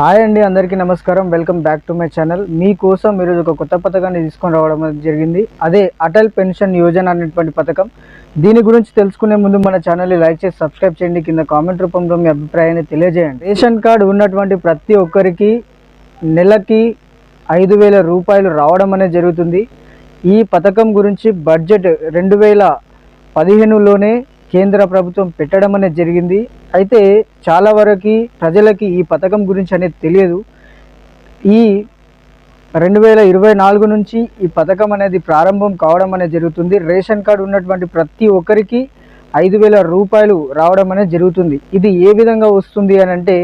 Hi అండి అందరికీ నమస్కారం. Welcome back to my channel మీకోసం ఈరోజు ఒక కొత్త పథకాన్ని తీసుకొని రావడం అనేది జరిగింది. అదే అటల్ పెన్షన్ యోజన అనేటువంటి పథకం. దీని గురించి తెలుసుకునే ముందు మన ఛానల్ని లైక్ చేసి సబ్స్క్రైబ్ చేయండి. కింద కామెంట్ రూపంలో మీ అభిప్రాయాన్ని తెలియజేయండి. రేషన్ కార్డు ఉన్నటువంటి ప్రతి ఒక్కరికి నెలకి ఐదు వేల రూపాయలు రావడం అనేది జరుగుతుంది. ఈ పథకం గురించి బడ్జెట్ రెండు వేల పదిహేనులోనే కేంద్ర ప్రభుత్వం పెట్టడం అనేది జరిగింది. అయితే చాలా వరకు ప్రజలకి ఈ పథకం గురించి అనేది తెలియదు. ఈ రెండు వేల ఇరవై నాలుగు నుంచి ఈ పథకం అనేది ప్రారంభం కావడం అనేది జరుగుతుంది. రేషన్ కార్డు ఉన్నటువంటి ప్రతి ఒక్కరికి ఐదు వేల రూపాయలు రావడం అనేది జరుగుతుంది. ఇది ఏ విధంగా వస్తుంది అని అంటే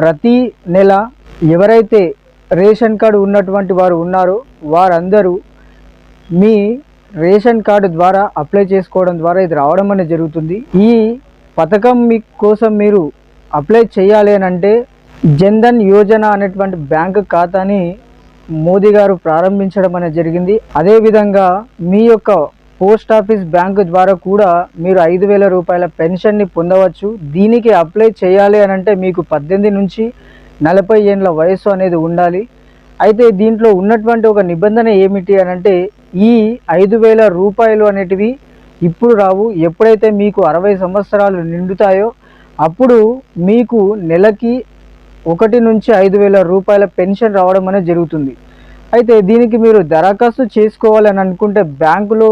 ప్రతి నెల ఎవరైతే రేషన్ కార్డు ఉన్నటువంటి వారు ఉన్నారో వారందరూ మీ రేషన్ కార్డు ద్వారా అప్లై చేసుకోవడం ద్వారా ఇది రావడం అనేది జరుగుతుంది. ఈ పథకం మీ కోసం మీరు అప్లై చేయాలి అని అంటే జన్ధన్ యోజన అనేటువంటి బ్యాంక్ ఖాతాని మోదీ గారు ప్రారంభించడం అనేది జరిగింది. అదేవిధంగా మీ యొక్క పోస్ట్ ఆఫీస్ బ్యాంకు ద్వారా కూడా మీరు ఐదు వేల రూపాయల పెన్షన్ని పొందవచ్చు. దీనికి అప్లై చేయాలి అని అంటే మీకు పద్దెనిమిది నుంచి నలభై ఏండ్ల వయసు అనేది ఉండాలి. అయితే దీంట్లో ఉన్నటువంటి ఒక నిబంధన ఏమిటి అని అంటే ఈ ఐదు వేల రూపాయలు అనేటివి ఇప్పుడు రావు ఎప్పుడైతే మీకు అరవై సంవత్సరాలు నిండుతాయో అప్పుడు మీకు నెలకి ఒకటి నుంచి ఐదు వేల రూపాయల పెన్షన్ రావడం అనేది జరుగుతుంది. అయితే దీనికి మీరు దరఖాస్తు చేసుకోవాలని అనుకుంటే బ్యాంకులో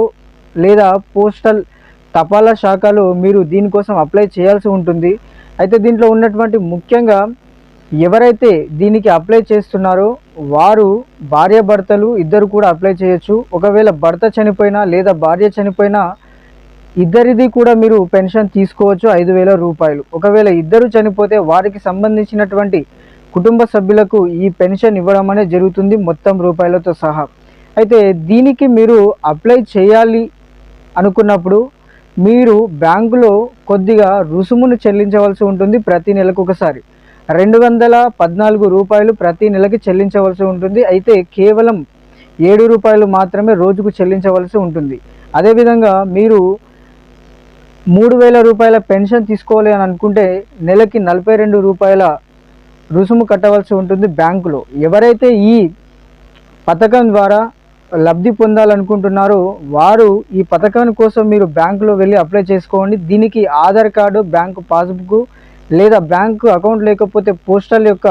లేదా పోస్టల్ తపాలా శాఖలో మీరు దీనికోసం అప్లై చేయాల్సి ఉంటుంది. అయితే దీంట్లో ఉన్నటువంటి ముఖ్యంగా ఎవరైతే దీనికి అప్లై చేస్తున్నారో వారు భార్యాభర్తలు ఇద్దరు కూడా అప్లై చేయొచ్చు. ఒకవేళ భర్త చనిపోయినా లేదా భార్య చనిపోయినా ఇద్దరిది కూడా మీరు పెన్షన్ తీసుకోవచ్చు ఐదు వేల రూపాయలు. ఒకవేళ ఇద్దరు చనిపోతే వారికి సంబంధించినటువంటి కుటుంబ సభ్యులకు ఈ పెన్షన్ ఇవ్వడం అనేది జరుగుతుంది మొత్తం రూపాయలతో సహా. అయితే దీనికి మీరు అప్లై చేయాలి అనుకున్నప్పుడు మీరు బ్యాంకులో కొద్దిగా రుసుమును చెల్లించవలసి ఉంటుంది ప్రతి నెలకు ఒకసారి. రెండు వందల పద్నాలుగు రూపాయలు ప్రతి నెలకి చెల్లించవలసి ఉంటుంది. అయితే కేవలం ఏడు రూపాయలు మాత్రమే రోజుకు చెల్లించవలసి ఉంటుంది. అదేవిధంగా మీరు మూడు వేల రూపాయల పెన్షన్ తీసుకోవాలి అని అనుకుంటే నెలకి నలభై రెండు రూపాయల రుసుము కట్టవలసి ఉంటుంది బ్యాంకులో. ఎవరైతే ఈ పథకం ద్వారా లబ్ధి పొందాలనుకుంటున్నారో వారు ఈ పథకం కోసం మీరు బ్యాంకులో వెళ్ళి అప్లై చేసుకోండి. దీనికి ఆధార్ కార్డు బ్యాంకు పాస్బుక్ లేదా బ్యాంకు అకౌంట్ లేకపోతే పోస్టల్ యొక్క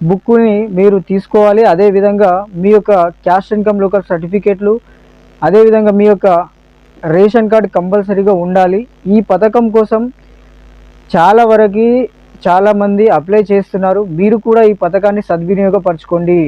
బుక్ని మీరు తీసుకోవాలి. అదేవిధంగా మీ యొక్క క్యాష్ ఇన్కమ్ లోకల్ సర్టిఫికేట్లు అదేవిధంగా మీ యొక్క రేషన్ కార్డు కంపల్సరీగా ఉండాలి. ఈ పథకం కోసం చాలా వరకు చాలామంది అప్లై చేస్తున్నారు. మీరు కూడా ఈ పథకాన్ని సద్వినియోగపరచుకోండి.